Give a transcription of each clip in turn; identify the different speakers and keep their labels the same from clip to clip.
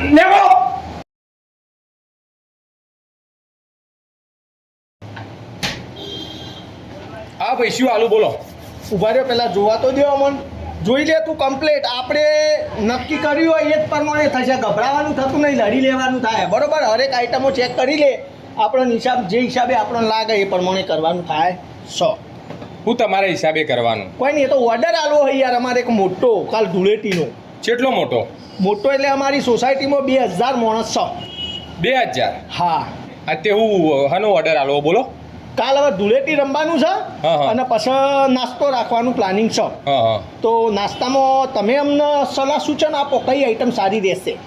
Speaker 1: લેવો હા ભાઈ શું આલુ બોલો.
Speaker 2: ઊભા રહ્યો પેલા જોવા તો દો અમન. જોઈ લે તું કમ્પ્લેટ આપણે નક્કી કર્યું હોય એ જ પ્રમાણે થશે. ગભરાવાનું થતું નહીં લડી લેવાનું થાય. બરોબર? હરેક આઈટમો ચેક કરી લે. આપણો હિસાબ જે હિસાબે આપણને લાગે એ પ્રમાણે કરવાનું થાય. સો.
Speaker 1: હું તમારા હિસાબે કરવાનું.
Speaker 2: કોઈ નહીં એ તો ઓર્ડર આલો હોય યાર અમારે એક મોટો કાલ ધૂળેટીનો.
Speaker 1: કેટલો મોટો?
Speaker 2: મોટો એટલે અમારી સોસાયટીમાં બે હજાર માણસ છ.
Speaker 1: બે હજાર?
Speaker 2: હા.
Speaker 1: તે હું હાનો ઓર્ડર આલો બોલો.
Speaker 2: કાલ હવે ધૂળેટી રમવાનું છે. અને પછી નાસ્તો રાખવાનું પ્લાનિંગ છે. તો નાસ્તામાં તમે અમને સલાહ સૂચન આપો કઈ આઈટમ સારી રહેશે.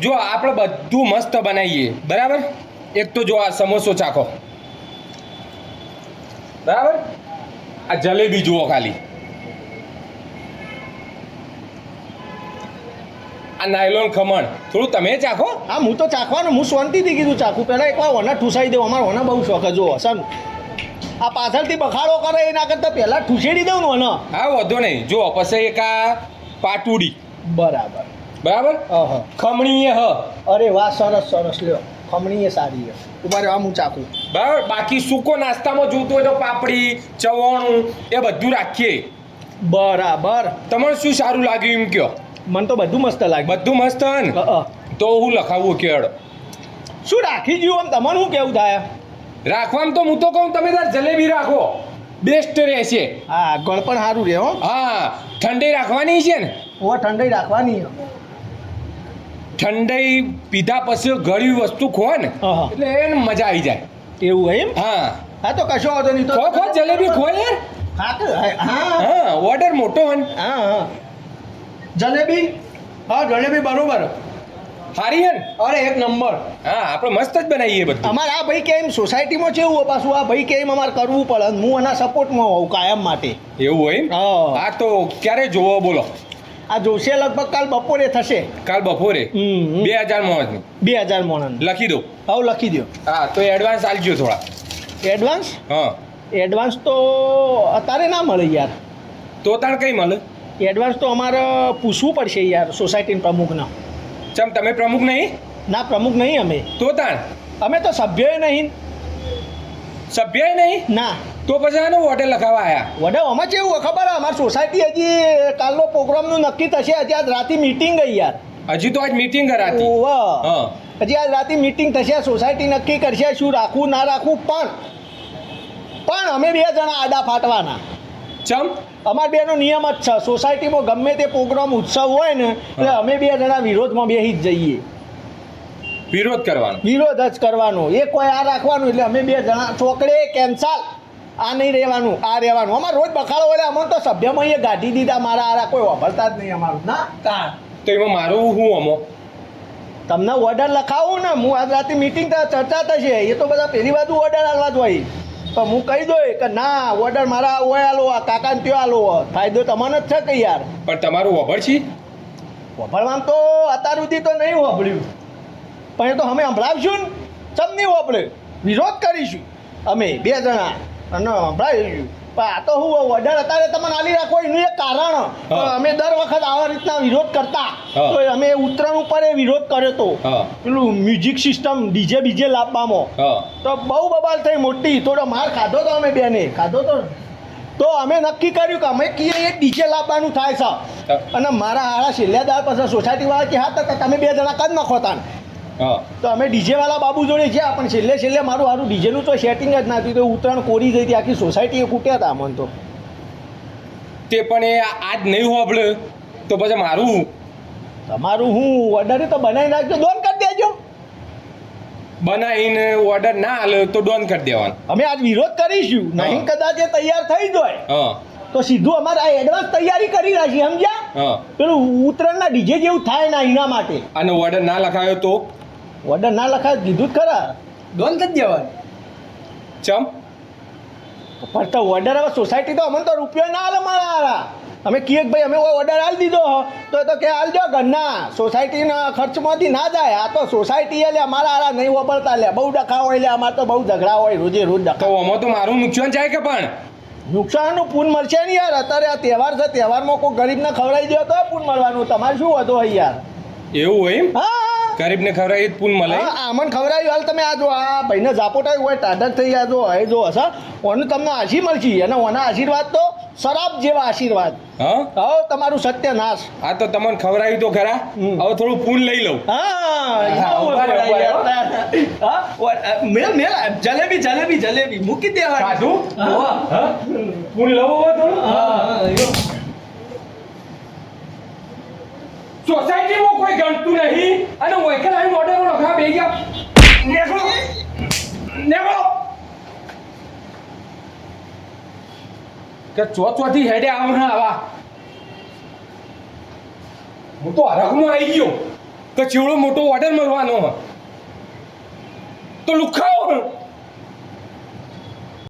Speaker 1: જો આપણે બધું મસ્ત બનાવીએ બરાબર? એક તો જો આ સમોસો ચાખો. બરાબર? આ જલેબી જુઓ ખાલી. આ નાયલોન ખમણ. થોડું તમે ચાખો.
Speaker 2: હા હું તો ચાખવાનું હું શાંતિથી કીધું ચાખું. પહેલાં એકવાર ઓના ઠૂસાઈ દઉં અમારે ઓના બહુ શોખ જો હસન. આ પાછળથી બખાડો કરે એના કરતાં પહેલાં ઠૂસેડી દઉં ને ઓના.
Speaker 1: હા વધો નહીં. જો પછી એક આ પાટુડી.
Speaker 2: બરાબર.
Speaker 1: બરાબર?
Speaker 2: અહ.
Speaker 1: ખમણી એ હ.
Speaker 2: અરે વાહ સરસ સરસ. લ્યો ખમણી એ સારી છે. તમારે આમ હું ચાખું.
Speaker 1: બરાબર? બાકી સૂકો નાસ્તામાં જોતું હોય તો પાપડી ચવાણું એ બધું રાખીએ.
Speaker 2: બરાબર.
Speaker 1: તમારે શું સારું લાગ્યું એમ કયો
Speaker 2: મને તો બધું મસ્ત લાગે.
Speaker 1: બધું મસ્ત હે ને તો હું લખાવું કેળ.
Speaker 2: શું રાખી ગયું આમ? તમારું શું કેવું થાય?
Speaker 1: રાખવાનું તો હું તો કહું તમે તાર જલેબી રાખો. બેસ્ટ રહેશે.
Speaker 2: હા ગળ પણ સારું રહે હો.
Speaker 1: હા ઠંડી રાખવાની છે ને?
Speaker 2: ઓ ઠંડાઈ રાખવાની.
Speaker 1: ઠંડાઈ પીધા પછી ઘણી વસ્તુ ખો ને એટલે એને મજા આવી જાય.
Speaker 2: એવું હોય એમ?
Speaker 1: હા.
Speaker 2: હા તો કશો વાંધો નહીં. તો
Speaker 1: ખો ખો જલેબી ખો યાર.
Speaker 2: હા હા.
Speaker 1: હા ઓર્ડર મોટો હન.
Speaker 2: હા હા. જલેબી? હા જલેબી બરોબર.
Speaker 1: હારી હન
Speaker 2: અરે એક નંબર.
Speaker 1: હા આપણે મસ્ત જ બનાવીએ બધું.
Speaker 2: અમારે આ ભાઈ કેમ સોસાયટીમાં છે એવું? પાછું આ ભાઈ કેમ અમારે કરવું પડે હું એના સપોર્ટમાં હોઉં કાયમ માટે.
Speaker 1: એવું હોય?
Speaker 2: હા.
Speaker 1: હા તો ક્યારે જોવો બોલો.
Speaker 2: આ જોશે લગભગ કાલ બપોરે થશે.
Speaker 1: કાલ બપોરે. બે હજાર મોણ
Speaker 2: બે હજાર મોણન
Speaker 1: લખી દો.
Speaker 2: હવે લખી દો
Speaker 1: હા તો એડવાન્સ આલજો થોડા.
Speaker 2: એડવાન્સ
Speaker 1: હા.
Speaker 2: એડવાન્સ તો અત્યારે ના મળે યાર.
Speaker 1: તો તાણ કઈ મળે?
Speaker 2: એડવાન્સ તો અમારે પૂછવું પડશે યાર સોસાયટીના પ્રમુખને.
Speaker 1: ચમ તમે પ્રમુખ નહીં?
Speaker 2: ના પ્રમુખ નહીં અમે.
Speaker 1: તો તાણ?
Speaker 2: અમે તો સભ્યોય નહીં.
Speaker 1: સભ્ય નહીં?
Speaker 2: ના.
Speaker 1: તો પછી આનો ઓર્ડર લખાવા આવ્યા
Speaker 2: વડે અમારે કેવું હોય ખબર? અમારી સોસાયટી હજી કાલનો પ્રોગ્રામનું નક્કી થશે. હજી આજ રાતે મીટિંગ ગઈ યાર.
Speaker 1: હજી તો આજ મીટિંગ કરાતી.
Speaker 2: ઓવા. હજી આજ રાતે મીટિંગ થશે. સોસાયટી નક્કી કરશે શું રાખવું ના રાખવું? પણ પણ અમે બે જણા આડા ફાટવાના.
Speaker 1: ચમ
Speaker 2: અમાર બેનો નિયમ જ છે સોસાયટીમાં ગમે તે પ્રોગ્રામ ઉત્સવ હોય ને એટલે અમે બે જણા વિરોધમાં બેસી જ જઈએ.
Speaker 1: વિરોધ કરવાનો?
Speaker 2: વિરોધ જ કરવાનો. એ કોઈ આ રાખવાનું એટલે અમે બે જણા ચોકડે કેન્સલ. આ નહીં રહેવાનું આ રહેવાનું. અમારે રોજ બખાડો એટલે અમને તો સભ્યમાં એ ગાઢી દીધા મારા આરા કોઈ વાપરતા જ નહીં અમારું. ના કા?
Speaker 1: તો એમાં મારું હું અમો?
Speaker 2: તમને ઓર્ડર લખાવું ને હું આજ રાતે મિટિંગ ચર્ચા થશે. એ તો બધા પહેલી બાજુ ઓર્ડર આલવા જ હોય. પણ હું કહી દઉં કે ના ઓર્ડર મારા ઓય આલો આ કાકાને ત્યાં આલો. ફાયદો તમારો જ છે કે યાર
Speaker 1: પણ તમારું વભળ છે?
Speaker 2: વફળવામાં તો અત્યાર સુધી તો નહીં વભળ્યું. પણ એ તો અમે સંભળાવશું ને. ચમ નહીં વભળે. વિરોધ કરીશું. અમે બે જણા. અને સંભળાવીશું. આ તો હું ઓર્ડર અત્યારે તમને આલી રાખો એનું એક કારણ. અમે દર વખત આવા રીતના વિરોધ કરતા. તો અમે ઉત્તરાયણ ઉપર એ વિરોધ કર્યો તો. પેલું મ્યુઝિક સિસ્ટમ ડીજે બીજે લાવવામાં. તો બહુ બબાલ થઈ મોટી. થોડો માર ખાધો તો અમે બેને. ખાધો તો? તો અમે નક્કી કર્યું કે અમે કીએ એક ડીજે લાવવાનું થાય છે. અને મારા હારા છેલ્લેદાર પછી સોસાયટી વાળા કે હા તો તમે બે જણા કદ નાખો તાન તો અમે ડીજે વાળા બાબુ જોડે ગયા પણ છેલ્લે છેલ્લે મારું સારું ડીજેનું તો સેટિંગ જ નથી તો ઉત્તરાયણ કોરી જઈ હતી આખી સોસાયટી કૂટ્યા હતા અમને તો.
Speaker 1: તે પણ એ આજ નહીં હોબળે તો પછી મારું
Speaker 2: તમારું હું? ઓર્ડર તો બનાવી નાખજો દોન કરી દેજો.
Speaker 1: બનાવીને ઓર્ડર ના આલે તો ડોન કરી દેવાનું.
Speaker 2: અમે આજ વિરોધ કરીશું નહીં કદાચ એ તૈયાર થઈ જાય
Speaker 1: હા.
Speaker 2: તો સીધું અમારે આ એડવાન્સ તૈયારી કરી રાખી સમજ્યા? પેલું ઉત્તરાયણના ડીજે જેવું થાય ના એના માટે.
Speaker 1: અને ઓર્ડર ના લખાયો તો?
Speaker 2: ઓર્ડર ના લખાય કીધું જ ખરા.
Speaker 3: ડોન કરી દેવાય.
Speaker 1: ચમ?
Speaker 2: પણ તો ઓર્ડર હવે સોસાયટી તો અમને તો રૂપિયો ના હાલે મારા હારા. અમે કહીએ કે ભાઈ અમે ઓર્ડર આલી દીધો તો તો કે આલજો ઘરના. સોસાયટીના ખર્ચમાંથી ના જાય. આ તો સોસાયટી એટલે અમારા હારા નહીં વાપરતા લે. બહુ ડખા હોય એટલે અમારે તો બહુ ઝઘડા હોય રોજે રોજ ડખા.
Speaker 1: આમાં તો મારું નુકસાન જાય કે પણ?
Speaker 2: નુકસાનનું પૂન મળશે ને યાર. અત્યારે આ તહેવાર છે તહેવારમાં કોઈ ગરીબને ખવડાવી દો તો પૂન મળવાનું. તમારે શું વધુ હોય યાર?
Speaker 1: એવું હોય એમ?
Speaker 2: હા.
Speaker 1: ગરીબને ખવડાવી એ પૂન મળે.
Speaker 2: આમન ખવડાવ્યું હાલ તમે આ જો આ ભાઈને ઝાપોટા હોય ટાઢક થઈ ગયા જો હવે જો હશે ઓનું તમને આશી મળશે અને ઓના આશીર્વાદ તો શરાબ જેવા આશીર્વાદ.
Speaker 1: હા?
Speaker 2: તમારું સત્ય નાશ.
Speaker 1: આ તો તમને ખવડાવ્યું તો ખરા. હવે થોડું પૂન લઈ લઉં.
Speaker 2: મેલ મેલ જલેબી જલેબી જલેબી. મૂકી દેવા
Speaker 1: કાઢું? પૂન લઉં હવે થોડું?
Speaker 2: હા
Speaker 1: સોસાયટીમાં કોઈ ગણતું નહીં અને વહીકલ આવીને ઓર્ડર લખા બે ગયા નેકળો નેકળો કે ચો હેડે આવ ના આવા. હું તો હરખમાં આવી ગયો. કે ચીવડો મોટો ઓર્ડર મળવાનો તો લુખાઓ